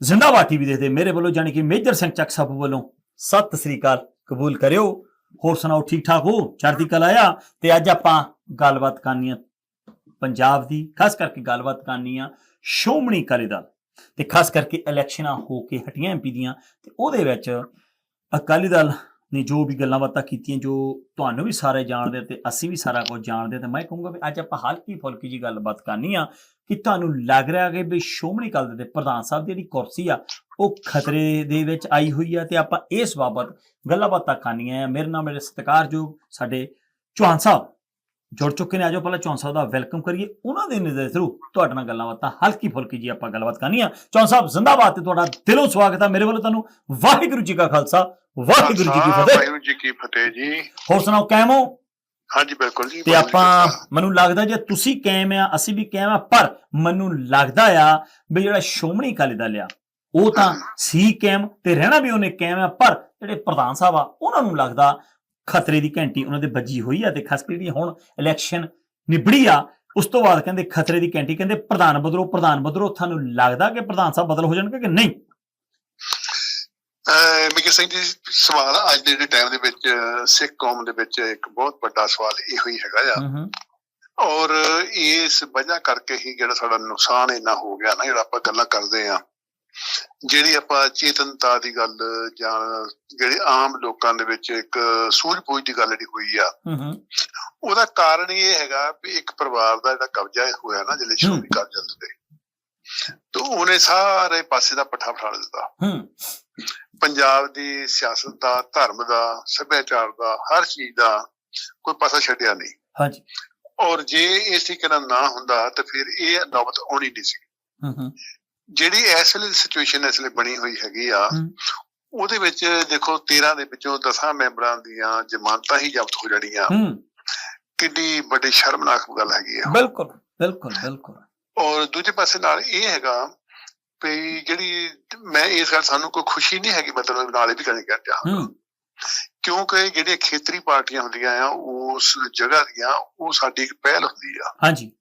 ਜ਼ਿੰਦਾਬਾਦ ਟੀਵੀ ਦੇਖਦੇ ਮੇਰੇ ਵੱਲੋਂ ਜਾਣੀ ਕਿ ਮੇਜਰ ਸਿੰਘ ਚੱਕ ਸਾਹਿਬ ਵੱਲੋਂ ਸਤਿ ਸ੍ਰੀ ਅਕਾਲ, ਕਬੂਲ ਕਰਿਓ। ਹੋਰ ਸੁਣਾਓ ਠੀਕ ਠਾਕ ਹੋ? ਚੜ੍ਹਦੀ ਕਲਾ ਆ? ਤੇ ਅੱਜ ਆਪਾਂ ਗੱਲਬਾਤ ਕਰਨੀ ਆ ਪੰਜਾਬ ਦੀ, ਖਾਸ ਕਰਕੇ ਗੱਲਬਾਤ ਕਰਨੀ ਆ ਸ਼ੋਮਣੀ ਅਕਾਲੀ ਦਲ। ਤੇ ਖਾਸ ਕਰਕੇ ਇਲੈਕਸ਼ਨਾਂ ਹੋ ਕੇ ਹਟੀਆਂ ਐਮਪੀ ਦੀਆਂ, ਤੇ ਉਹਦੇ ਵਿੱਚ ਅਕਾਲੀ ਦਲ ਨੇ ਜੋ ਵੀ ਗੱਲਾਂ ਬਾਤਾਂ ਕੀਤੀਆਂ, ਜੋ ਤੁਹਾਨੂੰ ਵੀ ਸਾਰੇ ਜਾਣਦੇ ਤੇ ਅਸੀਂ ਵੀ ਸਾਰਾ ਕੁਝ ਜਾਣਦੇ ਤੇ ਮੈਂ ਕਹੂੰਗਾ ਵੀ ਅੱਜ ਆਪਾਂ ਹਲਕੀ ਫੁਲਕੀ ਜੀ ਗੱਲਬਾਤ ਕਰਨੀ ਆ। ਕਿ ਤੁਹਾਨੂੰ ਲੱਗ ਰਿਹਾ ਕਿ ਵੀ ਸ਼ੋਮਣੀ ਦਲ ਦੇ ਪ੍ਰਧਾਨ ਸਾਹਿਬ ਦੀ ਜਿਹੜੀ ਕੁਰਸੀ ਆ ਉਹ ਖਤਰੇ ਦੇ ਵਿੱਚ ਆਈ ਹੋਈ ਆ ਤੇ ਆਪਾਂ ਇਸ ਬਾਬਤ ਗੱਲਾਂ ਬਾਤਾਂ ਕਰਨੀਆਂ ਆ। ਮੇਰੇ ਨਾਲ ਮੇਰੇ ਸਤਿਕਾਰਯੋਗ ਸਾਡੇ ਚੌਹਾਨ ਸਾਹਿਬ ਜੁੜ ਚੁੱਕੇ ਨੇ। ਆਜੋ ਪਹਿਲਾਂ ਚੌਹਾਨ ਸਾਹਿਬ ਦਾ ਵੈਲਕਮ ਕਰੀਏ। ਉਹਨਾਂ ਦੇ ਨਿਰਦੇਸ਼ ਥਰੂ ਤੁਹਾਡੇ ਨਾਲ ਗੱਲਾਂ ਬਾਤਾਂ ਹਲਕੀ ਫੁਲਕੀ ਜੀ ਆਪਾਂ ਗੱਲਬਾਤ ਕਰਨੀ ਆ। ਚੌਹਾਨ ਸਾਹਿਬ ਜ਼ਿੰਦਾਬਾਦ ਤੇ ਤੁਹਾਡਾ ਦਿਲੋਂ ਸਵਾਗਤ ਆ। ਮੇਰੇ ਵੱਲੋਂ ਤੁਹਾਨੂੰ ਵਾਹਿਗੁਰੂ ਜੀ ਕਾ ਖਾਲਸਾ ਵਾਹਿਗੁਰੂ ਜੀ ਕੀ ਫਤਿਹ। ਵਾਹਿਗੁਰੂ ਜੀ ਕੀ ਫਤਿਹ ਜੀ। ਹੋਰ ਸੁਣਾਓ ਕਾਇਮ ਹੋ? ਹਾਂਜੀ ਬਿਲਕੁਲ ਜੀ ਤੇ ਆਪਾਂ ਮੈਨੂੰ ਲੱਗਦਾ ਜੇ ਤੁਸੀਂ ਕਾਇਮ ਆ ਅਸੀਂ ਵੀ ਕਾਇਮ ਆ ਪਰ ਮੈਨੂੰ ਲੱਗਦਾ ਆ ਵੀ ਜਿਹੜਾ ਸ਼ੋਮਣੀ ਅਕਾਲੀ ਦਲ ਆ ਉਹ ਤਾਂ ਸੀ ਕਾਇਮ ਤੇ ਰਹਿਣਾ ਵੀ ਉਹਨੇ ਕਾਇਮ ਆ ਪਰ ਜਿਹੜੇ ਪ੍ਰਧਾਨ ਸਾਹਿਬ ਆ ਉਹਨਾਂ ਨੂੰ ਲੱਗਦਾ ਖਤਰੇ ਦੀ ਘੰਟੀ ਉਹਨਾਂ ਦੇ ਵੱਜੀ ਹੋਈ ਆ ਤੇ ਖਾਸ ਕਰਕੇ ਜਿਹੜੀ ਹੁਣ ਇਲੈਕਸ਼ਨ ਨਿਬੜੀ ਆ ਉਸ ਤੋਂ ਬਾਅਦ ਕਹਿੰਦੇ ਖਤਰੇ ਦੀ ਘੰਟੀ ਕਹਿੰਦੇ ਪ੍ਰਧਾਨ ਬਦਲੋ ਪ੍ਰਧਾਨ ਬਦਲੋ ਤੁਹਾਨੂੰ ਲੱਗਦਾ ਕਿ ਪ੍ਰਧਾਨ ਸਾਹਿਬ ਬਦਲ ਹੋ ਜਾਣਗੇ ਕਿ ਨਹੀਂ? ਮਿਕਰ ਸਿੰਘ ਜੀ ਸਵਾਲ ਅੱਜ ਦੇ ਟਾਈਮ ਦੇ ਵਿੱਚ ਸਿੱਖ ਕੌਮ ਦੇ ਵਿੱਚ ਇੱਕ ਬਹੁਤ ਵੱਡਾ ਸਵਾਲ ਇਹੋ ਹੀ ਹੈਗਾ ਆ। ਔਰ ਇਸ ਵਜ੍ਹਾ ਕਰਕੇ ਹੀ ਜਿਹੜਾ ਸਾਡਾ ਨੁਕਸਾਨ ਇੰਨਾ ਹੋ ਗਿਆ ਨਾ ਜਿਹੜਾ ਆਪਾਂ ਗੱਲਾਂ ਕਰਦੇ ਆ। ਜਿਹੜੀ ਆਪਾਂ ਚੇਤਨਤਾ ਦੀ ਗੱਲ ਜਾਂ ਜਿਹੜੇ ਆਮ ਲੋਕਾਂ ਦੇ ਵਿੱਚ ਇੱਕ ਸੂਝ-ਬੂਝ ਦੀ ਗੱਲ ਜਿਹੜੀ ਹੋਈ ਆ ਉਹਦਾ ਕਾਰਨ ਇਹ ਹੈਗਾ ਵੀ ਇੱਕ ਪਰਿਵਾਰ ਦਾ ਜਿਹੜਾ ਕਬਜ਼ਾ ਹੋਇਆ ਨਾ ਜਿਹੜੇ ਸ਼ੋਰੀ ਕਰ ਜਾਂਦੇ ਤੇ ਉਹਨੇ ਸਾਰੇ ਪਾਸੇ ਦਾ ਪੱਠਾ ਫੜਾ ਦਿੱਤਾ। ਹੂੰ ਪੰਜਾਬ ਦੀ ਸਿਆਸਤ ਦਾ ਧਰਮ ਦਾ ਸੱਭਿਆਚਾਰ ਦਾ ਹਰ ਚੀਜ਼ ਦਾ ਕੋਈ ਪਾਸਾ ਛੱਡਿਆ ਨਹੀਂ। ਹਾਂਜੀ। ਔਰ ਜੇ ਇਸ ਤਰੀਕੇ ਨਾਲ ਨਾ ਹੁੰਦਾ ਤਾਂ ਫਿਰ ਇਹ ਨੌਬਤ ਆਉਣੀ ਨਹੀਂ ਸੀ। ਹੂੰ ਹੂੰ ਜਿਹੜੀ ਇਸ ਵੇਲੇ ਸਿਚੁਏਸ਼ਨ ਇਸ ਵੇਲੇ ਬਣੀ ਹੋਈ ਹੈਗੀ ਆ। ਉਹਦੇ ਵਿੱਚ ਦੇਖੋ 13 ਦੇ ਵਿੱਚੋਂ 10 ਮੈਂਬਰਾਂ ਦੀਆਂ ਜ਼ਮਾਨਤਾਂ ਹੀ ਜ਼ਬਤ ਹੋ ਜਾਣੀਆਂ। ਕਿੰਨੀ ਵੱਡੀ ਸ਼ਰਮਨਾਕ ਗੱਲ ਹੈਗੀ ਆ। ਬਿਲਕੁਲ ਬਿਲਕੁਲ ਬਿਲਕੁਲ। ਔਰ ਦੂਜੇ ਪਾਸੇ ਨਾਲ ਇਹ ਹੈਗਾ ਵੀ ਜਿਹੜੀ ਮੈਂ ਇਸ ਗੱਲ ਸਾਨੂੰ ਕੋਈ ਖੁਸ਼ੀ ਨਹੀਂ ਹੈਗੀ ਮਤਲਬ ਨਾਲ ਵੀ ਚਾਹਾਂ ਹੂੰ। ਕਿਉਂਕਿ ਜਿਹੜੀਆਂ ਖੇਤਰੀ ਪਾਰਟੀਆਂ ਹੁੰਦੀਆਂ ਆ ਉਸ ਜਗ੍ਹਾ ਦੀਆਂ ਉਹ ਸਾਡੀ ਇੱਕ ਪਹਿਲ ਹੁੰਦੀ ਆ। ਹਾਂਜੀ।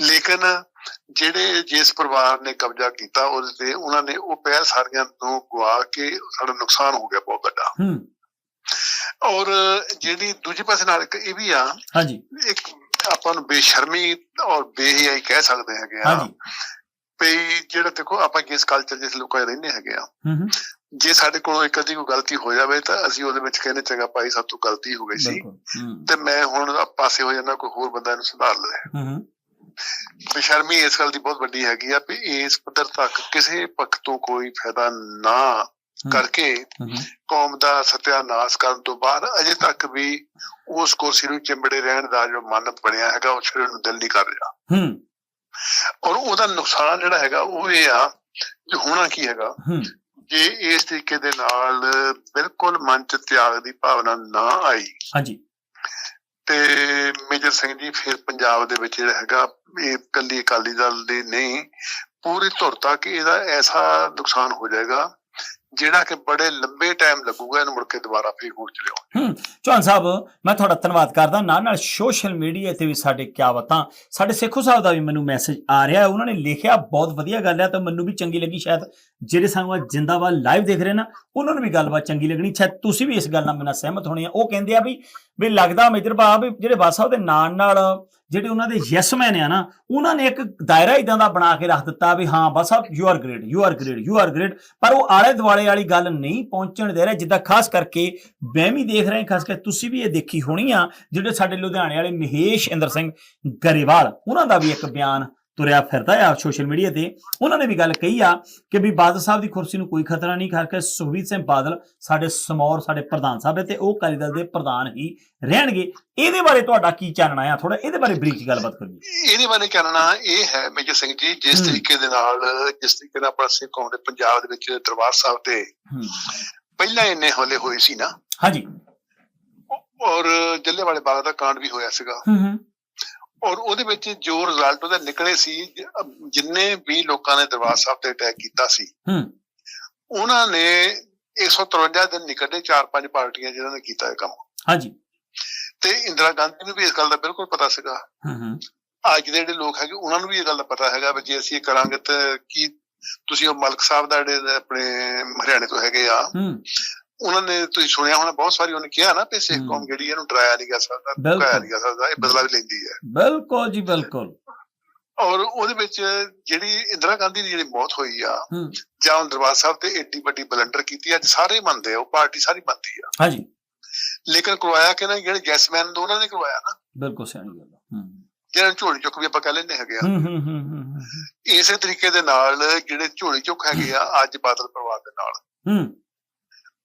ਲੇਕਿਨ ਜਿਹੜੇ ਜਿਸ ਪਰਿਵਾਰ ਨੇ ਕਬਜ਼ਾ ਕੀਤਾ ਉਹਦੇ ਤੇ ਉਹਨਾਂ ਨੇ ਉਹ ਪਹਿਲ ਸਾਰੀਆਂ ਤੋਂ ਗਵਾ ਕੇ ਸਾਡਾ ਨੁਕਸਾਨ ਹੋ ਗਿਆ ਬਹੁਤ ਵੱਡਾ। ਹੂੰ। ਔਰ ਜਿਹੜੀ ਦੂਜੇ ਪਾਸੇ ਨਾਲ ਇੱਕ ਇਹ ਵੀ ਆ ਹਾਂਜੀ। ਇੱਕ ਆਪਾਂ ਨੂੰ ਬੇਸ਼ਰਮੀ ਔਰ ਬੇਹਿਆਈ ਕਹਿ ਸਕਦੇ ਹੈਗੇ ਆ। ਵੀ ਜਿਹੜਾ ਦੇਖੋ ਆਪਾਂ ਜਿਸ ਕਲਚਰ ਜਿਸ ਲੋਕਾਂ 'ਚ ਰਹਿੰਦੇ ਹੈਗੇ ਆ ਜੇ ਸਾਡੇ ਕੋਲੋਂ ਇੱਕ ਅੱਧੀ ਕੋਈ ਗਲਤੀ ਹੋ ਜਾਵੇ ਤਾਂ ਅਸੀਂ ਉਹਦੇ ਵਿੱਚ ਕਹਿੰਦੇ ਚੰਗਾ ਭਾਈ ਸਭ ਤੋਂ ਗਲਤੀ ਹੋ ਗਈ ਸੀ। ਤੇ ਮੈਂ ਹੁਣ ਪਾਸੇ ਹੋ ਜਾਣਾ ਕੋਈ ਹੋਰ ਬੰਦਾ ਇਹਨੂੰ ਸੁਧਾਰ ਹੂੰ ਬੇਸ਼ਰਮੀ ਇਸ ਗੱਲ ਦੀ ਬਹੁਤ ਵੱਡੀ ਹੈਗੀ ਆ ਵੀ ਇਸ ਪੱਧਰ ਤੱਕ ਕਿਸੇ ਪੱਖ ਤੋਂ ਕੋਈ ਫਾਇਦਾ ਨਾ। ਕਰਕੇ ਕੌਮ ਦਾ ਸਤਿਆਨਾਸ਼ ਕਰਨ ਤੋਂ ਬਾਅਦ ਅਜੇ ਤੱਕ ਵੀ ਉਸ ਕੁਰਸੀ ਨੂੰ ਚਿੰਬੜੇ ਰਹਿਣ ਦਾ ਜੋ ਮਨ ਬਣਿਆ ਹੈਗਾ ਉਹ ਸ਼ਰੀਰ ਨੂੰ ਦਿਲ ਨਹੀਂ ਕਰ ਰਿਹਾ। ਹੂੰ ਔਰ ਉਹਦਾ ਨੁਕਸਾਨ ਜਿਹੜਾ ਹੈਗਾ ਉਹ ਇਹ ਆ ਕਿ ਹੋਣਾ ਕੀ ਹੈਗਾ। ਜੇ ਇਸ ਤਰੀਕੇ ਦੇ ਨਾਲ ਬਿਲਕੁਲ ਮਨ ਚ ਤਿਆਗ ਦੀ ਭਾਵਨਾ ਨਾ ਆਈ ਹਾਂਜੀ। ਤੇ ਮੇਜਰ ਸਿੰਘ ਜੀ ਫਿਰ ਪੰਜਾਬ ਦੇ ਵਿੱਚ ਜਿਹੜਾ ਹੈਗਾ ਇਹ ਕੱਲੀ ਅਕਾਲੀ ਦਲ ਦੀ ਨਹੀਂ ਪੂਰੀ ਧੁਰ ਤੱਕ ਇਹਦਾ ਐਸਾ ਨੁਕਸਾਨ ਹੋ ਜਾਏਗਾ ਜਿਹੜਾ ਕਿ ਬੜੇ ਲੰਬੇ ਟਾਈਮ ਲੱਗੂਗਾ, ਇਹਨੂੰ ਮੁੜ ਕੇ ਦੁਬਾਰਾ ਫੇਰ ਹੋਰ ਚਲਿਓ ਹੂੰ, ਚੌਹਾਨ ਸਾਹਿਬ, ਮੈਂ ਤੁਹਾਡਾ ਧੰਨਵਾਦ ਕਰਦਾ। ਨਾਲ ਨਾਲ ਸੋਸ਼ਲ ਮੀਡੀਆ ਤੇ ਵੀ ਸਾਡੇ ਕਿਆ ਬਤਾਂ ਸਾਡੇ ਸੇਖੋ ਸਾਹਿਬ ਦਾ ਵੀ ਮੈਨੂੰ ਮੈਸੇਜ ਆ ਰਿਹਾ ਉਹਨਾਂ ਨੇ ਲਿਖਿਆ, ਬਹੁਤ ਵਧੀਆ ਗੱਲ ਹੈ, ਤਾਂ ਮੈਨੂੰ ਵੀ ਚੰਗੀ ਲੱਗੀ ਸ਼ਾਇਦ। ਜਿਹੜੇ ਸਾਨੂੰ ਅੱਜ ਜਿੰਦਾਬਾਦ ਲਾਈਵ ਦੇਖ ਰਹੇ ਨਾ, ਉਹਨਾਂ ਨੂੰ ਵੀ ਗੱਲਬਾਤ ਚੰਗੀ ਲੱਗਣੀ। ਸ਼ਾਇਦ ਤੁਸੀਂ ਵੀ ਇਸ ਗੱਲ ਨਾਲ ਮੇਰਾ ਸਹਿਮਤ ਹੋਣੀ ਆ। ਉਹ ਕਹਿੰਦੇ ਆ ਵੀ ਵੀ ਲੱਗਦਾ, ਮੇਜਰ ਬਾਬ ਜਿਹੜੇ ਬਾਦ ਸਾਹਿਬ ਦੇ ਨਾਲ ਨਾਲ ਜਿਹੜੇ ਉਹਨਾਂ ਦੇ ਯੈਸਮੈਨ ਆ ਨਾ, ਉਹਨਾਂ ਨੇ ਇੱਕ ਦਾਇਰਾ ਇਦਾਂ ਦਾ ਬਣਾ ਕੇ ਰੱਖ ਦਿੱਤਾ ਵੀ ਹਾਂ, ਬਸ ਸਾਹਿਬ you are great you are great you are great ਪਰ ਉਹ ਆਲੇ ਦੁਆਲੇ ਵਾਲੀ ਗੱਲ ਨਹੀਂ ਪਹੁੰਚਣ ਦੇ ਰਿਹਾ, ਜਿੱਦਾਂ ਖਾਸ ਕਰਕੇ ਮੈਂ ਵੀ ਦੇਖ ਰਿਹਾ, ਖਾਸ ਕਰਕੇ ਤੁਸੀਂ ਵੀ ਇਹ ਦੇਖੀ ਹੋਣੀ ਆ, ਜਿਹੜੇ ਸਾਡੇ ਲੁਧਿਆਣੇ ਵਾਲੇ ਮਹੇਸ਼ ਇੰਦਰ ਸਿੰਘ ਗਰੇਵਾਲ, ਉਹਨਾਂ ਦਾ ਵੀ ਇੱਕ ਬਿਆਨ ਤੁਰਿਆ ਫਿਰਦਾ ਆ ਸੋਸ਼ਲ ਮੀਡੀਆ ਤੇ। ਉਹਨਾਂ ਨੇ ਵੀ ਗੱਲ ਕਹੀ ਆ ਕਿ ਵੀ ਬਾਦਲ ਸਾਹਿਬ ਦੀ ਕੁਰਸੀ ਨੂੰ ਕੋਈ ਖਤਰਾ ਨਹੀਂ ਕਰਕੇ ਸੁਖਬੀਰ ਸਿੰਘ ਬਾਦਲ ਸਾਡੇ ਸਮੌਰ ਸਾਡੇ ਪ੍ਰਧਾਨ ਸਾਹਿਬ ਤੇ ਉਹ ਅਕਾਲੀ ਦਲ ਦੇ ਪ੍ਰਧਾਨ ਹੀ ਰਹਿਣਗੇ। ਇਹਦੇ ਬਾਰੇ ਤੁਹਾਡਾ ਕੀ ਚਾਨਣਾ ਆ? ਥੋੜਾ ਇਹਦੇ ਬਾਰੇ ਬਰੀਕ ਗੱਲਬਾਤ ਕਰੀਏ। ਇਹਦੇ ਬਾਰੇ ਕਹਿਣਾ ਇਹ ਹੈ ਮੇਜਰ ਸਿੰਘ ਜੀ ਜਿਸ। ਤਰੀਕੇ ਦੇ ਨਾਲ ਜਿਸ ਤਰੀਕੇ ਨਾਲ ਆਪਣਾ ਸਿੱਖ ਕੌਮ ਦੇ ਪੰਜਾਬ ਦੇ ਵਿੱਚ ਦਰਬਾਰ ਸਾਹਿਬ ਤੇ ਪਹਿਲਾਂ ਇੰਨੇ ਹੌਲੇ ਹੋਏ ਸੀ ਨਾ। ਹਾਂਜੀ। ਔਰ ਜੱਲੇਵਾਲੇ ਬਾਗ ਦਾ ਕਾਂਡ ਵੀ ਹੋਇਆ ਸੀਗਾ। ਹੂੰ ਹੂੰ। ਔਰ ਉਹਦੇ ਵਿੱਚ ਜੋ ਰਿਜ਼ਲਟ ਉਹਦੇ ਨਿਕਲੇ ਸੀ ਜਿੰਨੇ ਵੀ ਲੋਕਾਂ ਨੇ ਦਰਬਾਰ ਸਾਹਿਬ ਤੇ ਅਟੈਕ ਕੀਤਾ ਸੀ ਹੂੰ। ਉਹਨਾਂ ਨੇ 153 ਦਿਨ ਨਿਕਲੇ ਚਾਰ ਪੰਜ ਪਾਰਟੀਆਂ ਜਿਨ੍ਹਾਂ ਨੇ ਕੀਤਾ ਇਹ ਕੰਮ। ਹਾਂਜੀ। ਤੇ ਇੰਦਰਾ ਗਾਂਧੀ ਨੂੰ ਵੀ ਇਸ ਗੱਲ ਦਾ ਬਿਲਕੁਲ ਪਤਾ ਸੀਗਾ। ਹੂੰ ਹੂੰ। ਅੱਜ ਦੇ ਜਿਹੜੇ ਲੋਕ ਹੈਗੇ ਉਹਨਾਂ ਨੂੰ ਵੀ ਇਹ ਗੱਲ ਦਾ ਪਤਾ ਹੈਗਾ ਵੀ ਜੇ ਅਸੀਂ ਇਹ ਕਰਾਂਗੇ ਤਾਂ ਕੀ ਤੁਸੀਂ ਉਹ ਮਲਕ ਸਾਹਿਬ ਦਾ ਜਿਹੜੇ ਆਪਣੇ ਹਰਿਆਣੇ ਤੋਂ ਹੈਗੇ ਆ ਹੂੰ। ਉਹਨਾਂ ਨੇ ਤੁਸੀਂ ਸੁਣਿਆ ਹੋਣਾ ਬਹੁਤ ਸਾਰੀ ਉਹਨੇ ਕਿਹਾ ਨਾ ਕਿ ਸਿੱਖ। ਕੌਮ ਜਿਹੜੀ ਇਹਨੂੰ ਡਰਾਇਆ ਨਹੀਂ ਜਾ ਸਕਦਾ। ਭੁਕਾਇਆ ਨਹੀਂ ਜਾ ਸਕਦਾ ਇਹ ਬਦਲਾ ਵੀ ਲੈਂਦੀ ਹੈ। ਬਿਲਕੁਲ ਜੀ ਬਿਲਕੁਲ। ਔਰ ਉਹਦੇ ਵਿੱਚ ਜਿਹੜੀ ਇੰਦਰਾ ਗਾਂਧੀ ਦੀ ਜਿਹੜੀ ਮੌਤ ਹੋਈ ਆ ਜਾਂ ਦਰਬਾਰ ਸਾਹਿਬ ਤੇ ਏਡੀ ਵੱਡੀ ਬਲੰਡਰ ਕੀਤੀ ਅੱਜ ਸਾਰੇ ਮੰਨਦੇ ਆ ਉਹ ਪਾਰਟੀ ਸਾਰੀ ਮੰਨਦੀ ਆ। ਹਾਂਜੀ। ਲੇਕਿਨ ਕਰਵਾਇਆ ਕਿ ਨਾ ਜਿਹੜੇ ਗੈਸਮੈਨ ਦੋ ਉਹਨਾਂ ਨੇ ਕਰਵਾਇਆ ਨਾ ਬਿਲਕੁਲ ਸਿਆਣੀ ਗੱਲ। ਹੂੰ। ਜਿਹਨਾਂ ਨੂੰ ਝੋਲੀ ਚੁੱਕ ਵੀ ਆਪਾਂ ਕਹਿ ਲੈਂਦੇ ਹੈਗੇ ਆ। ਹੂੰ ਹੂੰ ਹੂੰ ਹੂੰ ਹੂੰ, ਇਸੇ ਤਰੀਕੇ ਦੇ ਨਾਲ ਜਿਹੜੇ ਝੋਲੀ ਚੁੱਕ ਹੈਗੇ ਆ ਅੱਜ ਬਾਦਲ ਪਰਿਵਾਰ ਦੇ ਨਾਲ। ਹੂੰ।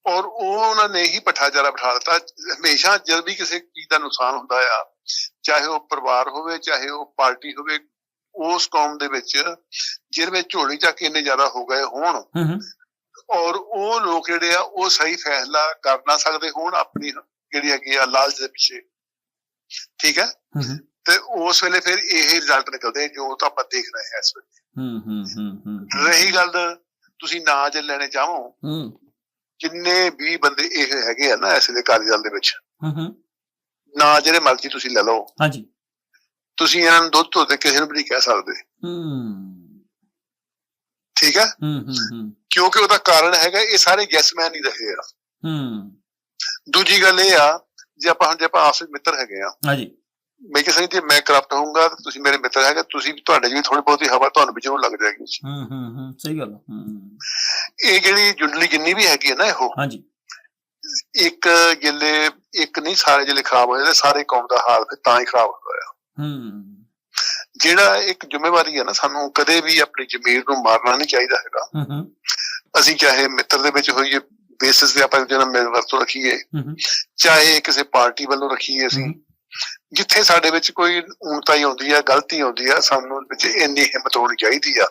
ਔਰ ਉਹ ਉਹਨਾਂ ਨੇ ਹੀ ਪੱਠਾ ਜਰਾ ਬਿਠਾ ਦਿੱਤਾ। ਹਮੇਸ਼ਾ ਜਦ ਵੀ ਕਿਸੇ ਚੀਜ਼ ਦਾ ਨੁਕਸਾਨ ਹੁੰਦਾ ਆ ਚਾਹੇ ਉਹ ਪਰਿਵਾਰ ਹੋਵੇ ਚਾਹੇ ਉਹ ਪਾਰਟੀ ਹੋਵੇ ਉਸ ਕੌਮ ਦੇ ਵਿੱਚ ਜਿਹਦੇ ਵਿੱਚ ਝੋਲੀ ਚੱਕ ਇੰਨੇ ਜ਼ਿਆਦਾ ਹੋ ਗਏ ਹੋਣ ਔਰ ਉਹ ਲੋਕ ਜਿਹੜੇ ਆ ਉਹ ਸਹੀ ਫੈਸਲਾ ਕਰ ਨਾ ਸਕਦੇ ਹੋਣ ਆਪਣੀ ਜਿਹੜੀ ਹੈਗੀ ਆ ਲਾਲਚ ਦੇ ਪਿੱਛੇ। ਠੀਕ ਹੈ ਤੇ ਉਸ ਵੇਲੇ ਫਿਰ ਇਹ ਰਿਜ਼ਲਟ ਨਿਕਲਦੇ ਜੋ ਤਾਂ ਆਪਾਂ ਦੇਖ ਰਹੇ ਹਾਂ ਇਸ ਵੇਲੇ। ਹੂੰ ਹੂੰ ਹੂੰ ਰਹੀ ਗੱਲ ਤੁਸੀਂ ਨਾਂ ਜੇ ਲੈਣੇ ਚਾਹੋ ਜਿੰਨੇ ਵੀ ਬੰਦੇ ਇਹ ਹੈਗੇ ਆ ਨਾ ਇਸ ਵੇਲੇ ਅਕਾਲੀ ਦਲ ਦੇ ਵਿੱਚ ਹੂੰ ਹੂੰ ਨਾਂ ਜਿਹੜੇ ਮਰਜ਼ੀ ਤੁਸੀਂ ਲੈ ਲਓ। ਹਾਂਜੀ। ਤੁਸੀਂ ਇਹਨਾਂ ਨੂੰ ਦੁੱਧ ਧੋਤੇ ਕਿਸੇ ਨੂੰ ਵੀ ਨਹੀਂ ਕਹਿ ਸਕਦੇ। ਹੂੰ ਠੀਕ ਹੈ ਹੂੰ ਹੂੰ ਹੂੰ ਕਿਉਂਕਿ ਉਹਦਾ ਕਾਰਨ ਹੈਗਾ ਇਹ ਸਾਰੇ ਗੈਸਮੈਨ ਹੀ ਰਹੇ ਆ। ਹੂੰ ਦੂਜੀ ਗੱਲ ਇਹ ਆ ਜੇ ਆਪਾਂ ਹੁਣ ਜੇ ਆਪਾਂ ਆਪਸ ਵਿੱਚ ਮਿੱਤਰ ਹੈਗੇ ਆ ਹਾਂਜੀ। ਮੈਂ ਕਿਸੇ ਜੇ ਮੈਂ ਕਰਪਟ ਹੋਊਂਗਾ ਤਾਂ ਤੁਸੀਂ ਮੇਰੇ ਮਿੱਤਰ ਹੈਗੇ ਤੁਸੀਂ ਤੁਹਾਡੇ ਵੀ ਥੋੜੀ ਬਹੁਤੀ ਹਵਾ ਤੁਹਾਨੂੰ ਵੀ ਜ਼ਰੂਰ ਲੱਗ ਜਾਏਗੀ। ਹੂੰ ਹੂੰ ਹੂੰ ਸਹੀ ਗੱਲ। ਹੂੰ ਇਹ ਜਿਹੜੀ ਜੁੰਡਲੀ ਜਿੰਨੀ ਵੀ ਹੈਗੀ ਹੈ ਨਾ ਇਹੋ ਹਾਂਜੀ। ਇੱਕ ਜਿਲੇ ਇੱਕ ਨਹੀਂ ਸਾਰੇ ਜਿਲੇ ਖਰਾਬ ਹੋ ਜਾਂਦੇ ਸਾਰੇ ਕੌਮ ਦਾ ਹਾਲ ਫਿਰ ਤਾਂ ਹੀ ਖਰਾਬ ਹੁੰਦਾ ਆ। ਹੂੰ। ਜਿਹੜਾ ਇੱਕ ਜ਼ਿੰਮੇਵਾਰੀ ਹੈ ਨਾ ਸਾਨੂੰ ਕਦੇ ਵੀ ਆਪਣੀ ਜ਼ਮੀਰ ਨੂੰ ਮਾਰਨਾ ਨਹੀਂ ਚਾਹੀਦਾ ਹੈਗਾ। ਹੂੰ ਹੂੰ। ਅਸੀਂ ਚਾਹੇ ਮਿੱਤਰ ਦੇ ਵਿੱਚ ਹੋਈਏ ਬੇਸਿਸ ਤੇ ਆਪਾਂ ਜਿਹੜਾ ਮਿਲ ਵਰਤੋਂ ਰੱਖੀਏ ਚਾਹੇ ਕਿਸੇ ਪਾਰਟੀ ਵੱਲੋਂ ਰੱਖੀਏ ਅਸੀਂ। ਜਿੱਥੇ ਸਾਡੇ ਵਿੱਚ ਕੋਈ ਊਣਤਾਈ ਆਉਂਦੀ ਆ, ਗਲਤੀ ਆਉਂਦੀ ਆ, ਸਾਨੂੰ ਵਿੱਚ ਇੰਨੀ ਹਿੰਮਤ ਹੋਣੀ ਚਾਹੀਦੀ ਆ।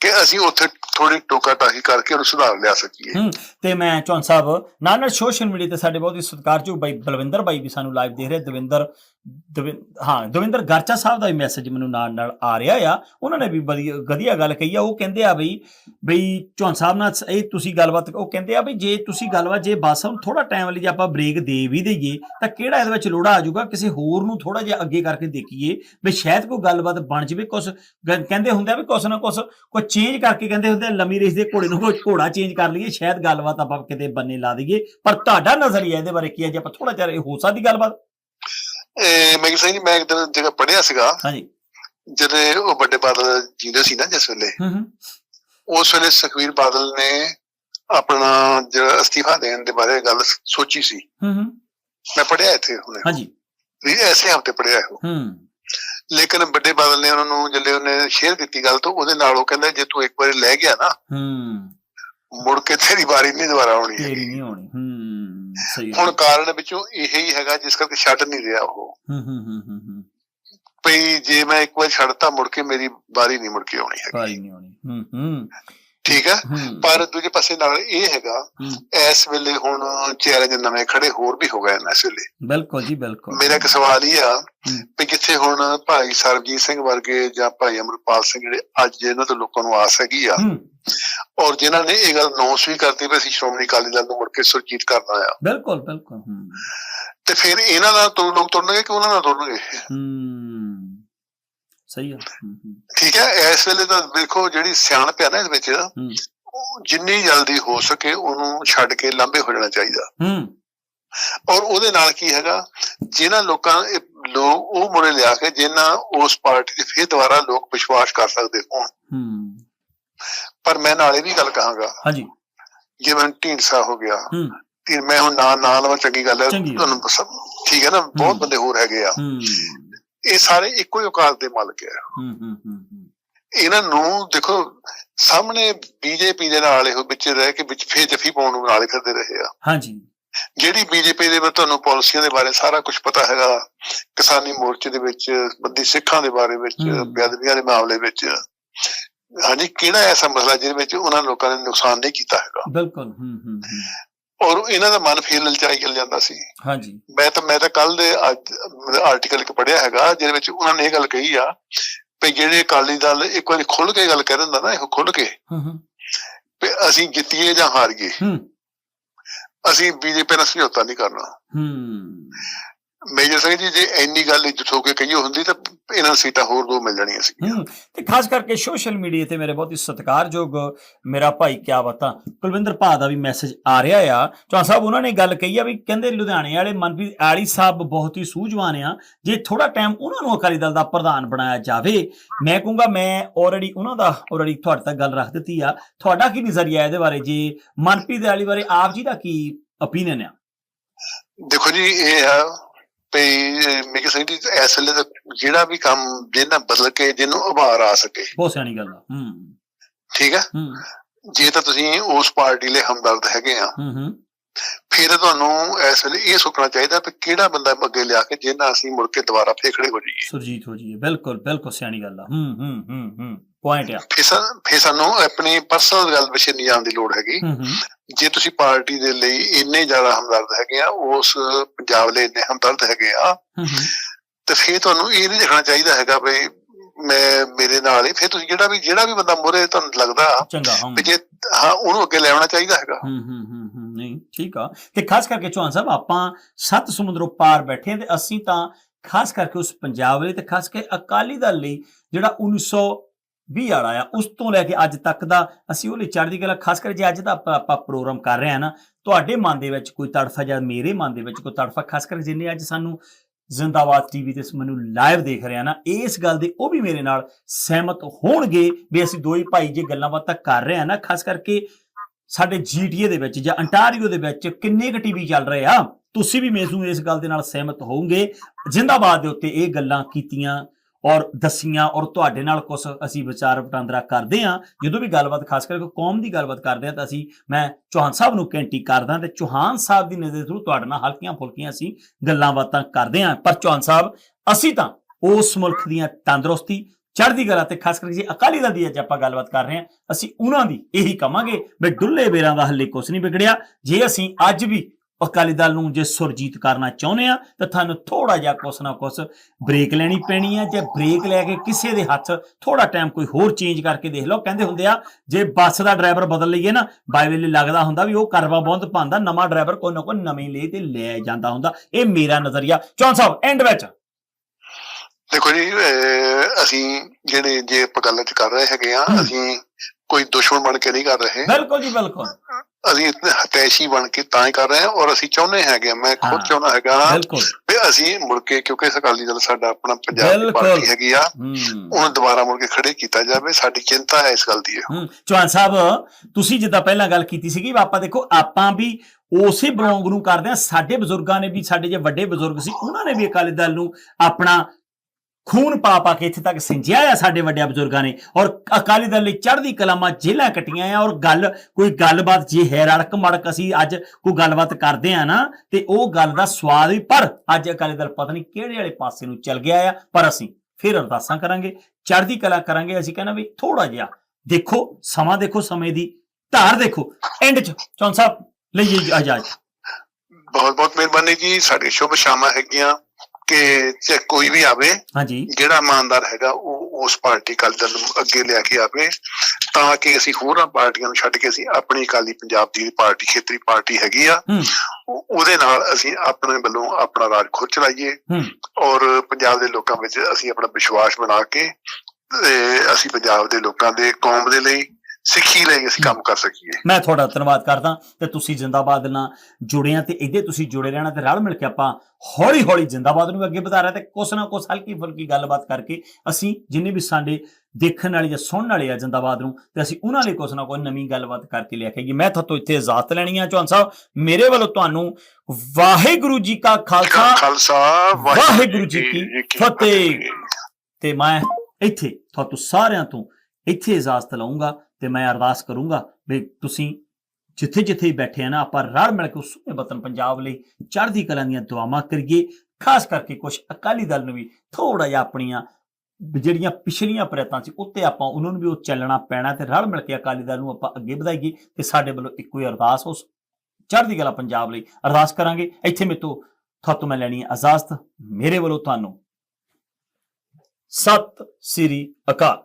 ਕਿ ਅਸੀਂ ਉੱਥੇ ਥੋੜੀ ਟੋਕਾ ਟਾਕੀ ਕਰਕੇ ਉਹਨੂੰ ਸੁਧਾਰ ਲਿਆ ਸਕੀਏ। ਹੂੰ, ਤੇ ਮੈਂ ਚੌਨ ਸਾਹਿਬ ਨਾਲ ਨਾਲ ਸੋਸ਼ਲ ਮੀਡੀਆ ਤੇ ਸਾਡੇ ਬਹੁਤ ਹੀ ਸਤਿਕਾਰਯੋਗ ਬਾਈ ਬਲਵਿੰਦਰ ਬਾਈ ਵੀ ਸਾਨੂੰ ਲਾਈਵ ਦੇਖ ਰਹੇ। ਦਵਿੰਦਰ ਹਾਂ, ਦਵਿੰਦਰ ਗਰਚਾ ਸਾਹਿਬ ਦਾ ਵੀ ਮੈਸੇਜ ਮੈਨੂੰ ਨਾਲ ਨਾਲ ਆ ਰਿਹਾ ਆ। ਉਹਨਾਂ ਨੇ ਵੀ ਵਧੀਆ ਗੱਲ ਕਹੀ ਆ। ਉਹ ਕਹਿੰਦੇ ਆ ਬਈ ਬਈ ਚੌਨ ਸਾਹਿਬ ਨਾਲ ਇਹ ਤੁਸੀਂ ਗੱਲਬਾਤ ਉਹ ਕਹਿੰਦੇ ਆ ਬਈ, ਜੇ ਤੁਸੀਂ ਗੱਲਬਾਤ, ਜੇ ਬਸ ਹੁਣ ਥੋੜਾ ਟਾਈਮ ਲਈ ਜੇ ਆਪਾਂ ਬ੍ਰੇਕ ਦੇ ਵੀ ਦਈਏ, ਤਾਂ ਕਿਹੜਾ ਇਹਦੇ ਵਿੱਚ ਲੋੜਾ ਆ ਜਾਊਗਾ? ਕਿਸੇ ਹੋਰ ਨੂੰ ਥੋੜਾ ਜਿਹਾ ਅੱਗੇ ਕਰਕੇ ਦੇਖੀਏ। ਵੀ ਸ਼ਾਇਦ ਕੋਈ ਗੱਲਬਾਤ ਬਣ ਜਾਵੇ, ਕੁਛ ਕਹਿੰਦੇ ਹੁੰਦੇ ਆ ਵੀ ਕੁਛ ਨਾ ਕੁਛ, ਕੋਈ ਚੇਂਜ ਕਰਕੇ ਕਹਿੰਦੇ ਹੁੰਦੇ ਲੰਮੀ ਰੇਸ ਦੇ ਘੋੜੇ ਨੂੰ ਘੋੜਾ ਚੇਂਜ ਕਰ ਲਈਏ ਸ਼ਾਇਦ ਗੱਲਬਾਤ ਆਪਾਂ ਕਿਤੇ ਬੰਨੇ ਲਾ ਦਈਏ। ਪਰ ਤੁਹਾਡਾ ਨਜ਼ਰੀਆ ਇਹਦੇ ਬਾਰੇ ਕੀ ਹੈ ਜੇ ਆਪਾਂ ਥੋੜਾ ਜਿਹਾ ਇਹ ਹੋ ਸਕਦੀ ਗੱਲਬਾਤ? ਇਹ ਮੈਂ ਕਿਹਾ ਜੀ ਮੈਂ ਇੱਕ ਦਿਨ ਜਗ੍ਹਾ ਪੜਿਆ ਸੀਗਾ ਹਾਂਜੀ। ਜਦੋਂ ਉਹ ਵੱਡੇ ਬਾਦਲ ਜੀਂਦੇ ਸੀ ਨਾ ਜਿਸ ਵੇਲੇ ਹੂੰ ਹੂੰ। ਉਸ ਵੇਲੇ ਸੁਖਵੀਰ ਬਾਦਲ ਨੇ ਆਪਣਾ ਜਿਹੜਾ ਅਸਤੀਫਾ ਦੇਣ ਦੇ ਬਾਰੇ ਗੱਲ ਸੋਚੀ ਸੀ। ਹੂੰ ਹੂੰ। ਮੈਂ ਪੜਿਆ ਇੱਥੇ ਹੁਣੇ। ਹਾਂਜੀ। ਵੀ ਐਸੇ ਹਫ਼ਤੇ ਪੜਿਆ ਉਹ ਹੂੰ। ਲੇਕਿਨ ਵੱਡੇ ਬਾਦਲ ਨੇ ਉਹਨਾਂ ਨੂੰ ਜਦੋਂ ਉਹਨੇ ਸ਼ੇਅਰ ਕੀਤੀ ਗੱਲ ਤੋਂ ਉਹਦੇ ਨਾਲ ਉਹ ਕਹਿੰਦਾ ਜੇ ਤੂੰ ਇੱਕ ਵਾਰੀ ਲੈ ਗਿਆ ਨਾ ਹੂੰ। ਮੁੜ ਕੇ ਤੇਰੀ ਵਾਰੀ ਨਹੀਂ ਦੁਬਾਰਾ ਆਉਣੀ ਤੇਰੀ। ਨਹੀਂ ਹੋਣੀ ਹੂੰ ਸਹੀ ਹੁਣ ਕਾਰਨ ਵਿੱਚੋਂ ਇਹ ਹੀ ਹੈਗਾ ਜਿਸ ਕਰਕੇ ਛੱਡ ਨਹੀਂ ਰਿਹਾ ਉਹ। ਹੂੰ ਹੂੰ ਹੂੰ ਹੂੰ ਹੂੰ। ਭਈ ਜੇ ਮੈਂ ਇੱਕ ਵਾਰ ਛੱਡਤਾ ਮੁੜ ਕੇ ਮੇਰੀ ਵਾਰੀ ਨਹੀਂ ਮੁੜ ਕੇ ਆਉਣੀ ਹੈਗੀ। ਕਾਈ ਨਹੀਂ ਹੋਣੀ ਹੂੰ ਹੂੰ। ਠੀਕ ਹੂੰ। ਪਰ ਦੂਜੇ ਪਾਸੇ ਨਾਲ ਇਹ ਹੈਗਾ ਇਸ ਵੇਲੇ ਹੁਣ ਚੈਲੰਜ ਨਵੇਂ ਖੜੇ ਹੋਰ ਵੀ ਹੋ ਗਏ ਨੇ ਇਸ ਵੇਲੇ। ਬਿਲਕੁਲ ਜੀ ਬਿਲਕੁਲ। ਮੇਰਾ ਇੱਕ ਸਵਾਲ ਇਹ ਆ। ਵੀ ਜਿੱਥੇ ਹੁਣ ਭਾਈ ਸਰਬਜੀਤ ਸਿੰਘ ਵਰਗੇ ਜਾਂ ਭਾਈ ਅਮਰਪਾਲ ਸਿੰਘ ਜਿਹੜੇ ਅੱਜ ਇਹਨਾਂ ਤੋਂ ਲੋਕਾਂ ਨੂੰ ਆਸ ਹੈਗੀ ਆ ਔਰ ਜਿਨ੍ਹਾਂ ਨੇ ਇਹ ਗੱਲ ਨੋਸ ਵੀ ਕਰਤੀ ਵੀ ਅਸੀਂ ਸ਼੍ਰੋਮਣੀ ਅਕਾਲੀ ਦਲ ਨੂੰ ਮੁੜ ਕੇ ਸੁਰਜੀਤ ਕਰਨਾ ਆ। ਬਿਲਕੁਲ ਬਿਲਕੁਲ ਤੇ ਫਿਰ ਇਹਨਾਂ ਨਾਲ ਤੁਰ ਲੋਕ ਤੁਰਨਗੇ ਕਿ ਉਹਨਾਂ ਨਾਲ ਤੁਰਨਗੇ? ਹੂੰ। ਸਹੀ ਹੈ ਠੀਕ ਹੈ ਇਸ ਵੇਲੇ ਤਾਂ ਦੇਖੋ ਜਿਹੜੀ ਸਿਆਣਪ ਹੈ ਨਾ ਇਸ ਵਿੱਚ ਜਿੰਨੀ ਜਲਦੀ ਹੋ ਸਕੇ ਉਹਨੂੰ ਛੱਡ ਕੇ ਲਾਂਭੇ ਹੋ ਜਾਣਾ ਚਾਹੀਦਾ। ਹੂੰ। ਔਰ ਉਹਦੇ ਨਾਲ ਕੀ ਹੈਗਾ ਜਿਨ੍ਹਾਂ ਲੋਕਾਂ ਇਹ ਲੋਕ ਉਹ ਮੁਰੇ ਲਿਆ ਕੇ ਜਿਨ੍ਹਾਂ ਉਸ ਪਾਰਟੀ ਤੇ ਫਿਰ ਦੁਬਾਰਾ ਲੋਕ ਵਿਸ਼ਵਾਸ ਕਰ ਸਕਦੇ ਹੋਣ। ਹੂੰ। ਪਰ ਮੈਂ ਨਾਲੇ ਵੀ ਗੱਲ ਕਹਾਂਗਾ ਹਾਂਜੀ। ਜਿਵੇਂ ਢੀਂਡਸਾ ਹੋ ਗਿਆ ਹੂੰ। ਤੇ ਮੈਂ ਹੁਣ ਨਾਂ ਨਾਂ ਲਵਾਂ ਚੰਗੀ ਗੱਲ ਹੈ। ਤੁਹਾਨੂੰ। ਠੀਕ ਹੈ ਨਾ ਬਹੁਤ। ਬੰਦੇ ਹੋਰ ਹੈਗੇ ਆ। ਹੂੰ। ਇਹ ਸਾਰੇ ਇੱਕੋ ਹੀ ਔਕਾਤ ਦੇ ਮਾਲਕ ਹੂੰ। ਹੂੰ ਹੂੰ ਹੂੰ ਇਹਨਾਂ ਨੂੰ ਦੇਖੋ ਸਾਹਮਣੇ ਬੀਜੇਪੀ ਦੇ ਨਾਲ ਇਹੋ ਵਿੱਚ ਰਹਿ ਕੇ ਵਿੱਚ ਫੇਰ ਜਫੀ ਪਾਉਣ ਨੂੰ ਨਾਲ ਹੀ ਫਿਰਦੇ ਰਹੇ ਆ। ਹਾਂਜੀ। ਜਿਹੜੀ ਬੀਜੇਪੀ ਦੇ ਵਿੱਚ ਤੁਹਾਨੂੰ ਪਾਲਿਸੀਆਂ ਦੇ ਬਾਰੇ ਸਾਰਾ ਕੁਝ ਪਤਾ ਹੈਗਾ ਕਿਸਾਨੀ ਮੋਰਚੇ ਦੇ ਵਿੱਚ ਬੰਦੀ ਸਿੱਖਾਂ ਦੇ ਬਾਰੇ ਵਿੱਚ। ਬੇਅਦਬੀਆਂ ਦੇ ਮਾਮਲੇ ਵਿੱਚ। ਹਾਂਜੀ ਕਿਹੜਾ ਐਸਾ ਮਸਲਾ ਜਿਹਦੇ ਵਿੱਚ ਉਹਨਾਂ ਲੋਕਾਂ ਨੇ ਨੁਕਸਾਨ ਨਹੀਂ ਕੀਤਾ ਹੈਗਾ? ਬਿਲਕੁਲ ਹੂੰ ਹੂੰ। ਔਰ ਇਹਨਾਂ ਦਾ ਮਨ ਫੇਰ ਲਲਚਾਈ ਚੱਲ ਜਾਂਦਾ ਸੀ। ਹਾਂਜੀ। ਮੈਂ ਤਾਂ ਮੈਂ ਤਾਂ ਕੱਲ ਦੇ ਅੱਜ ਆਰਟੀਕਲ ਇੱਕ ਪੜਿਆ ਹੈਗਾ ਜਿਹਦੇ ਵਿੱਚ ਉਹਨਾਂ ਨੇ ਇਹ ਗੱਲ ਕਹੀ ਆ ਵੀ ਜਿਹੜੇ ਅਕਾਲੀ ਦਲ ਇੱਕ ਵਾਰੀ ਖੁੱਲ ਕੇ ਗੱਲ ਕਰ ਦਿੰਦਾ ਨਾ ਇਹ ਖੁੱਲ ਕੇ ਹੂੰ ਹੂੰ। ਵੀ ਅਸੀਂ ਜਿੱਤੀਏ ਜਾਂ ਹਾਰੀਏ। ਹੂੰ। ਅਸੀਂ ਬੀਜੇਪੀ ਨਾਲ ਸਮਝੌਤਾ ਨਹੀਂ ਕਰਨਾ। ਹੂੰ। ਮੇਜਰ ਸਿੰਘ ਜੀ ਜੇ ਇੰਨੀ ਗੱਲ ਇੱਜ਼ਤ ਹੋ ਕੇ ਕਹੀ ਹੁੰਦੀ ਤਾਂ ਇਹਨਾਂ ਸੀਟਾਂ ਹੋਰ ਦੋ ਮਿਲ ਜਾਣੀਆਂ ਸੀ। ਤੇ ਖਾਸ ਕਰਕੇ ਸੋਸ਼ਲ ਮੀਡੀਆ ਤੇ ਮੇਰੇ ਬਹੁਤ ਹੀ ਸਤਿਕਾਰਯੋਗ ਮੇਰਾ ਭਾਈ ਕਿਆ ਬਤਾ। ਕੁਲਵਿੰਦਰ ਭਾ ਦਾ ਵੀ ਮੈਸੇਜ ਆ ਰਿਹਾ ਆ। ਚੌਹਾਨ ਸਾਹਿਬ ਉਹਨਾਂ ਨੇ ਗੱਲ ਕਹੀ ਆ ਵੀ ਕਹਿੰਦੇ ਲੁਧਿਆਣੇ ਵਾਲੇ ਮਨਪ੍ਰੀਤ ਆਲੀ ਸਾਹਿਬ ਬਹੁਤ ਹੀ ਸੂਝਵਾਨ ਆ। ਜੇ ਥੋੜਾ ਟਾਈਮ ਉਹਨਾਂ ਨੂੰ ਅਕਾਲੀ ਦਲ ਦਾ ਪ੍ਰਧਾਨ ਬਣਾਇਆ ਜਾਵੇ ਮੈਂ ਕਹੂੰਗਾ ਮੈਂ ਆਲਰੇਡੀ ਉਹਨਾਂ ਦਾ ਆਲਰੇਡੀ ਤੁਹਾਡੇ ਤੱਕ ਗੱਲ ਰੱਖ ਦਿੱਤੀ ਆ। ਤੁਹਾਡਾ ਕੀ ਨਜ਼ਰੀਆ ਇਹਦੇ ਬਾਰੇ? ਜੇ ਮਨਪ੍ਰੀਤ ਆਲੀ ਬਾਰੇ ਆਪ ਜੀ ਦਾ ਕੀ ਓਪੀਨੀਅਨ ਆ? ਦੇਖੋ ਜੀ ਇਹ ਆ ਵੀ ਮੇਜਰ ਸਿੰਘ ਜੀ ਵੇਲੇ ਤਾਂ ਜਿਹੜਾ ਵੀ ਕੰਮ ਜਿਹਨਾਂ ਬਦਲ ਕੇ ਜਿਹਨੂੰ ਉਭਾਰ ਆ ਸਕੇ। ਬਹੁਤ ਸਿਆਣੀ ਗੱਲ ਆ। ਹੂੰ। ਠੀਕ ਹੂੰ। ਜੇ ਤਾਂ ਤੁਸੀਂ ਉਸ ਪਾਰਟੀ ਲਈ ਹਮਦਰਦ ਹੈਗੇ ਆ ਹੂੰ ਹੂੰ। ਫਿਰ ਤੁਹਾਨੂੰ ਇਸ ਵੇਲੇ ਇਹ ਸੋਚਣਾ ਚਾਹੀਦਾ ਵੀ ਕਿਹੜਾ ਬੰਦਾ ਅੱਗੇ ਲਿਆ ਕੇ ਜਿਹਨਾਂ ਅਸੀਂ ਮੁੜ ਕੇ ਦੁਬਾਰਾ ਫੇਰ ਖੜੇ ਹੋ ਜਾਈਏ। ਸੁਰਜੀਤ ਹੋ ਜੀ ਬਿਲਕੁਲ ਬਿਲਕੁਲ ਸਿਆਣੀ ਗੱਲ ਆ। ਹੂੰ ਹੂੰ ਹੂੰ ਹੂੰ। ਪੁਆਇੰਟ ਆ। ਫਿਰ ਸਾਨੂੰ ਆਪਣੀ ਪਰਸਨਲ ਗੱਲ ਵਿੱਚ ਨਹੀਂ ਜਾਣ ਦੀ ਲੋੜ ਹੈਗੀ। ਜੇ ਤੁਸੀਂ ਪਾਰਟੀ ਦੇ ਲਈ ਇੰਨੇ ਜ਼ਿਆਦਾ ਹਮਦਰਦ ਹੈਗੇ ਆ ਉਸ ਪੰਜਾਬ ਲਈ ਇੰਨੇ ਹਮਦਰਦ ਹੈਗੇ ਆ ਤੇ ਫਿਰ ਤੁਹਾਨੂੰ ਇਹ ਨਹੀਂ ਦੇਖਣਾ ਚਾਹੀਦਾ ਹੈਗਾ ਵੀ ਮੈਂ ਮੇਰੇ ਨਾਲ ਹੀ ਫਿਰ ਤੁਸੀਂ ਜਿਹੜਾ ਵੀ ਜਿਹੜਾ ਵੀ ਬੰਦਾ ਮੁਰੇ ਤੁਹਾਨੂੰ ਲੱਗਦਾ ਚੰਗਾ ਹੂੰ। ਵੀ ਜੇ ਹਾਂ ਉਹਨੂੰ ਅੱਗੇ ਲੈ ਆਉਣਾ ਚਾਹੀਦਾ ਹੈਗਾ। ਹੂੰ ਹੂੰ ਹੂੰ ਨਹੀਂ ਠੀਕ ਆ। ਤੇ ਖਾਸ ਕਰਕੇ ਚੌਹਾਨ ਸਾਹਿਬ ਆਪਾਂ ਸੱਤ ਸਮੁੰਦਰੋਂ ਪਾਰ ਬੈਠੇ ਤੇ ਅਸੀਂ ਤਾਂ ਖਾਸ ਕਰਕੇ ਉਸ ਪੰਜਾਬ ਲਈ ਤੇ ਖਾਸ ਕਰਕੇ ਅਕਾਲੀ ਦਲ ਲਈ ਜਿਹੜਾ 1920 ਵਾਲਾ ਆ ਉਸ ਤੋਂ ਲੈ ਕੇ ਅੱਜ ਤੱਕ ਦਾ ਅਸੀਂ ਉਹ ਲਈ ਚੜ੍ਹਦੀ ਕਲਾ, ਖਾਸ ਕਰ ਜੇ ਅੱਜ ਦਾ ਆਪਾਂ ਆਪਾਂ ਪ੍ਰੋਗਰਾਮ ਕਰ ਰਹੇ ਆ ਨਾ, ਤੁਹਾਡੇ ਮਨ ਦੇ ਵਿੱਚ ਕੋਈ ਤੜਫਾ ਜਾਂ ਮੇਰੇ ਮਨ ਦੇ ਵਿੱਚ ਕੋਈ ਤੜਫਾ, ਖਾਸ ਕਰਕੇ ਜਿੰਨੇ ਅੱਜ ਸਾਨੂੰ ਜ਼ਿੰਦਾਬਾਦ ਟੀਵੀ ਤੇ ਮੈਨੂੰ ਲਾਈਵ ਦੇਖ ਰਿਹਾ ਨਾ, ਇਸ ਗੱਲ ਦੇ ਉਹ ਵੀ ਮੇਰੇ ਨਾਲ ਸਹਿਮਤ ਹੋਣਗੇ ਵੀ ਅਸੀਂ ਦੋ ਹੀ ਭਾਈ ਜੇ ਗੱਲਾਂ ਬਾਤਾਂ ਕਰ ਰਹੇ ਆ ਨਾ, ਖਾਸ ਕਰਕੇ ਸਾਡੇ ਜੀਟੀਏ ਦੇ ਵਿੱਚ ਜਾਂ ਅੰਟਾਰੀਓ ਦੇ ਵਿੱਚ ਕਿੰਨੇ ਕੁ ਟੀਵੀ ਚੱਲ ਰਹੇ ਆ, ਤੁਸੀਂ ਵੀ ਮੈਨੂੰ ਇਸ ਗੱਲ ਦੇ ਨਾਲ ਸਹਿਮਤ ਹੋਵੋਗੇ। ਜਿੰਦਾਬਾਦ ਦੇ ਉੱਤੇ ਇਹ ਗੱਲਾਂ ਕੀਤੀਆਂ ਔਰ ਦਸੀਆਂ ਔਰ ਤੁਹਾਡੇ ਨਾਲ ਕੁਝ ਅਸੀਂ ਵਿਚਾਰ ਵਟਾਂਦਰਾ ਕਰਦੇ ਆ ਜਦੋਂ ਵੀ ਗੱਲਬਾਤ, ਖਾਸ ਕਰਕੇ ਕੌਮ ਦੀ ਗੱਲਬਾਤ ਕਰਦੇ ਆ ਤਾਂ ਅਸੀਂ, ਮੈਂ ਚੌਹਾਨ ਸਾਹਿਬ ਨੂੰ ਕੈਂਟੀ ਕਰਦਾ ਤੇ ਚੌਹਾਨ ਸਾਹਿਬ ਦੀ ਨਜ਼ਰ ਥਰੂ ਤੁਹਾਡੇ ਨਾਲ ਹਲਕੀਆਂ ਫੁਲਕੀਆਂ ਅਸੀਂ ਗੱਲਾਂ ਬਾਤਾਂ ਕਰਦੇ ਆ ਪਰ ਚੌਹਾਨ ਸਾਹਿਬ, ਅਸੀਂ ਤਾਂ ਉਸ ਮੁਲਕ ਦੀਆਂ ਤੰਦਰੁਸਤੀ, ਚੜ੍ਹਦੀ ਕਲਾ ਤੇ ਖਾਸ ਕਰਕੇ ਜੇ ਅਕਾਲੀ ਦਲ ਦੀ ਅੱਜ ਆਪਾਂ ਗੱਲਬਾਤ ਕਰ ਰਹੇ ਹਾਂ, ਅਸੀਂ ਉਹਨਾਂ ਦੀ ਇਹੀ ਕਵਾਂਗੇ ਵੀ ਡੁੱਲੇ ਬੇਰਾਂ ਦਾ ਹੱਲੇ ਕੁਛ ਨਹੀਂ ਵਿਗੜਿਆ। ਜੇ ਅਸੀਂ ਅੱਜ ਵੀ ਅਕਾਲੀ ਦਲ ਨੂੰ ਜੇ ਸੁਰਜੀਤ ਕਰਨਾ ਚਾਹੁੰਦੇ ਆ ਤਾਂ ਤੁਹਾਨੂੰ ਥੋੜਾ ਜਿਹਾ ਕੁਛ ਨਾ ਕੁਛ ਬ੍ਰੇਕ ਲੈਣੀ ਪੈਣੀ ਆ। ਜੇ ਬ੍ਰੇਕ ਲੈ ਕੇ ਕਿਸੇ ਦੇ ਹੱਥ ਥੋੜਾ ਟਾਈਮ ਕੋਈ ਹੋਰ ਚੇਂਜ ਕਰਕੇ ਦੇਖ ਲਓ ਕਹਿੰਦੇ ਹੁੰਦੇ ਆ ਜੇ ਬੱਸ ਦਾ ਡਰਾਈਵਰ ਬਦਲ ਲਈਏ ਨਾ ਬਾਈਵੇਲੇ ਲੱਗਦਾ ਹੁੰਦਾ ਵੀ ਉਹ ਕਰਵਾ ਬੰਦ ਪਾਉਂਦਾ ਨਵਾਂ ਡਰਾਈਵਰ ਕੋਈ ਨਾ ਕੋਈ ਨਵੀਂ ਲੈ ਤੇ ਲੈ ਜਾਂਦਾ ਹੁੰਦਾ। ਇਹ ਮੇਰਾ ਨਜ਼ਰੀਆ। ਚੌਹਾਨ ਸਾਹਿਬ ਐਂਡ ਵਿੱਚ। ਦੇਖੋ ਜੀ ਅਸੀਂ ਜਿਹੜੇ ਜੇ ਆਪਾਂ ਗੱਲ ਚ ਕਰ ਰਹੇ ਹੈਗੇ ਆ। ਅਸੀਂ ਕੋਈ ਦੁਸ਼ਮਣ ਬਣ ਕੇ ਨਹੀਂ ਕਰ ਰਹੇ। ਬਿਲਕੁਲ ਜੀ ਬਿਲਕੁਲ। ਅਸੀਂ ਇਤਨੇ ਹਤੈਸ਼ੀ ਬਣ ਕੇ ਤਾਂ ਹੀ ਕਰ ਰਹੇ ਹਾਂ ਔਰ ਅਸੀਂ ਚਾਹੁੰਦੇ ਹੈਗੇ ਮੈਂ। ਖੁਦ ਚਾਹੁੰਦਾ ਹੈਗਾ ਵੀ ਅਸੀਂ ਮੁੜ ਕੇ ਕਿਉਂਕਿ ਅਕਾਲੀ ਦਲ ਸਾਡਾ ਆਪਣਾ ਪੰਜਾਬ ਦੀ। ਪਾਰਟੀ ਹੈਗੀ ਆ ਉਹਨੂੰ ਦੁਬਾਰਾ ਮੁੜ ਕੇ ਖੜੇ ਕੀਤਾ ਜਾਵੇ ਸਾਡੀ ਚਿੰਤਾ ਹੈ ਇਸ ਗੱਲ ਦੀ ਚੌਹਾਨ ਸਾਹਿਬ ਤੁਸੀਂ ਜਿੱਦਾਂ ਪਹਿਲਾਂ ਗੱਲ ਕੀਤੀ ਸੀਗੀ ਆਪਾਂ ਦੇਖੋ ਆਪਾਂ ਵੀ ਉਸੇ ਬਲੌਂਗ ਨੂੰ ਕਰਦੇ ਆ ਸਾਡੇ ਬਜ਼ੁਰਗਾਂ ਨੇ ਵੀ ਸਾਡੇ ਜੇ ਵੱਡੇ ਬਜ਼ੁਰਗ ਸੀ ਉਹਨਾਂ ਨੇ ਵੀ ਅਕਾਲੀ ਦਲ ਨੂੰ ਆਪਣਾ ਖੂਨ ਪਾ ਪਾ ਕੇ ਇੱਥੇ ਤੱਕ ਸਿੰਜਿਆ ਆ ਸਾਡੇ ਵੱਡਿਆਂ ਬਜ਼ੁਰਗਾਂ ਨੇ। ਔਰ ਅਕਾਲੀ ਦਲ ਲਈ ਚੜ੍ਹਦੀ ਕਲਾਮਾਂ ਜੇਲਾਂ ਕੱਟੀਆਂ ਆ। ਔਰ ਗੱਲ, ਕੋਈ ਗੱਲਬਾਤ ਜੇ ਹੈ ਰੜਕ ਮੜਕ ਅਸੀਂ ਅੱਜ ਕੋਈ ਗੱਲਬਾਤ ਕਰਦੇ ਆ ਨਾ, ਤੇ ਉਹ ਗੱਲ ਦਾ ਸਵਾਦ ਵੀ ਪਰ ਅੱਜ ਅਕਾਲੀ ਦਲ ਪਤਾ ਨਹੀਂ ਕਿਹੜੇ ਵਾਲੇ ਪਾਸੇ ਨੂੰ ਚੱਲ ਗਿਆ ਆ। ਪਰ ਅਸੀਂ ਫਿਰ ਅਰਦਾਸਾਂ ਕਰਾਂਗੇ, ਚੜ੍ਹਦੀ ਕਲਾ ਕਰਾਂਗੇ। ਅਸੀਂ ਕਹਿੰਦਾ ਵੀ ਥੋੜਾ ਜਿਹਾ ਦੇਖੋ, ਸਮਾਂ ਦੇਖੋ, ਸਮੇਂ ਦੀ ਧਾਰ ਦੇਖੋ। ਐਂਡ ਚ ਚੌਨ ਸਾਹਿਬ, ਲਈਏ ਜੀ ਇਜਾਜ਼ਤ। ਬਹੁਤ ਬਹੁਤ ਮਿਹਰਬਾਨੀ ਜੀ। ਸਾਡੇ ਸ਼ੁਭ ਸ਼ਾਮਾਂ ਹੈਗੀਆਂ। ਕਿ ਜੇ ਕੋਈ ਵੀ ਆਵੇ ਹਾਂਜੀ। ਜਿਹੜਾ ਇਮਾਨਦਾਰ ਹੈਗਾ ਉਹ ਉਸ ਪਾਰਟੀ ਕੱਲ ਦਲ ਨੂੰ ਅੱਗੇ ਲਿਆ ਕੇ ਆਵੇ ਤਾਂ ਕਿ ਅਸੀਂ ਹੋਰਾਂ ਪਾਰਟੀਆਂ ਨੂੰ ਛੱਡ ਕੇ ਅਸੀਂ ਆਪਣੀ ਅਕਾਲੀ ਪੰਜਾਬ ਦੀ ਪਾਰਟੀ ਖੇਤਰੀ ਪਾਰਟੀ ਹੈਗੀ ਆ ਉਹਦੇ ਨਾਲ ਅਸੀਂ ਆਪਣੇ ਵੱਲੋਂ ਆਪਣਾ ਰਾਜ ਖੁਦ ਚਲਾਈਏ ਔਰ ਪੰਜਾਬ ਦੇ ਲੋਕਾਂ ਵਿੱਚ ਅਸੀਂ ਆਪਣਾ ਵਿਸ਼ਵਾਸ ਬਣਾ ਕੇ ਅਸੀਂ ਪੰਜਾਬ ਦੇ ਲੋਕਾਂ ਦੇ ਕੌਮ ਦੇ ਲਈ ਸਿੱਖੀ ਲਈ ਅਸੀਂ ਕੰਮ ਕਰ ਸਕੀਏ। ਮੈਂ ਤੁਹਾਡਾ ਧੰਨਵਾਦ ਕਰਦਾ ਤੇ ਤੁਸੀਂ ਜਿੰਦਾਬਾਦ ਨਾਲ ਜੁੜੇ ਆ ਤੇ ਇਹਦੇ ਤੁਸੀਂ ਜੁੜੇ ਰਹਿਣਾ ਤੇ ਰਲ ਮਿਲ ਕੇ ਆਪਾਂ ਹੌਲੀ ਹੌਲੀ ਜਿੰਦਾਬਾਦ ਨੂੰ ਅੱਗੇ ਵਧਾ ਰਹੇ ਤੇ ਕੁਛ ਨਾ ਕੁਛ ਹਲਕੀ ਫੁਲਕੀ ਗੱਲਬਾਤ ਕਰਕੇ ਅਸੀਂ ਜਿੰਨੇ ਵੀ ਸਾਡੇ ਦੇਖਣ ਵਾਲੇ ਜਾਂ ਸੁਣਨ ਵਾਲੇ ਆ ਜਿੰਦਾਬਾਦ ਨੂੰ ਤੇ ਅਸੀਂ ਉਹਨਾਂ ਲਈ ਕੁਛ ਨਾ ਕੋਈ ਨਵੀਂ ਗੱਲਬਾਤ ਕਰਕੇ ਲੈ ਕੇ ਮੈਂ ਤੁਹਾਤੋਂ ਇੱਥੇ ਇਜਾਜ਼ਤ ਲੈਣੀ ਆ ਚੌਹਾਨ ਸਾਹਿਬ। ਮੇਰੇ ਵੱਲੋਂ ਤੁਹਾਨੂੰ ਵਾਹਿਗੁਰੂ ਜੀ ਕਾ ਖਾਲਸਾ ਖਾਲਸਾ ਵਾਹਿਗੁਰੂ ਜੀ ਕੀ ਫਤਿਹ। ਤੇ ਮੈਂ ਇੱਥੇ ਤੁਹਾਨੂੰ ਸਾਰਿਆਂ ਤੋਂ ਇੱਥੇ ਇਜਾਜ਼ਤ ਲਵਾਂਗਾ ਤੇ ਮੈਂ ਅਰਦਾਸ ਕਰੂੰਗਾ ਵੀ ਤੁਸੀਂ ਜਿੱਥੇ ਜਿੱਥੇ ਬੈਠੇ ਆ ਨਾ, ਆਪਾਂ ਰਲ ਮਿਲ ਕੇ ਉਸ ਸੋਹਣੇ ਵਤਨ ਪੰਜਾਬ ਲਈ ਚੜ੍ਹਦੀ ਕਲਾ ਦੀਆਂ ਦੁਆਵਾਂ ਕਰੀਏ। ਖਾਸ ਕਰਕੇ ਕੁਝ ਅਕਾਲੀ ਦਲ ਨੂੰ ਵੀ ਥੋੜਾ ਜਿਹਾ ਆਪਣੀਆਂ ਜਿਹੜੀਆਂ ਪਿਛਲੀਆਂ ਪ੍ਰਯਤਨਾਂ ਸੀ, ਉੱਤੇ ਆਪਾਂ ਉਹਨਾਂ ਨੂੰ ਵੀ ਉਹ ਚੱਲਣਾ ਪੈਣਾ ਤੇ ਰਲ ਮਿਲ ਕੇ ਅਕਾਲੀ ਦਲ ਨੂੰ ਆਪਾਂ ਅੱਗੇ ਵਧਾਈਏ ਤੇ ਸਾਡੇ ਵੱਲੋਂ ਇੱਕੋ ਹੀ ਅਰਦਾਸ ਉਸ ਚੜ੍ਹਦੀ ਕਲਾ ਪੰਜਾਬ ਲਈ ਅਰਦਾਸ ਕਰਾਂਗੇ। ਇੱਥੇ ਮੇਰੇ ਤੋਂ ਤੁਹਾਤੋਂ ਮੈਂ ਲੈਣੀ ਹੈ ਇਜਾਜ਼ਤ। ਮੇਰੇ ਵੱਲੋਂ ਤੁਹਾਨੂੰ ਸਤਿ ਸ੍ਰੀ ਅਕਾਲ।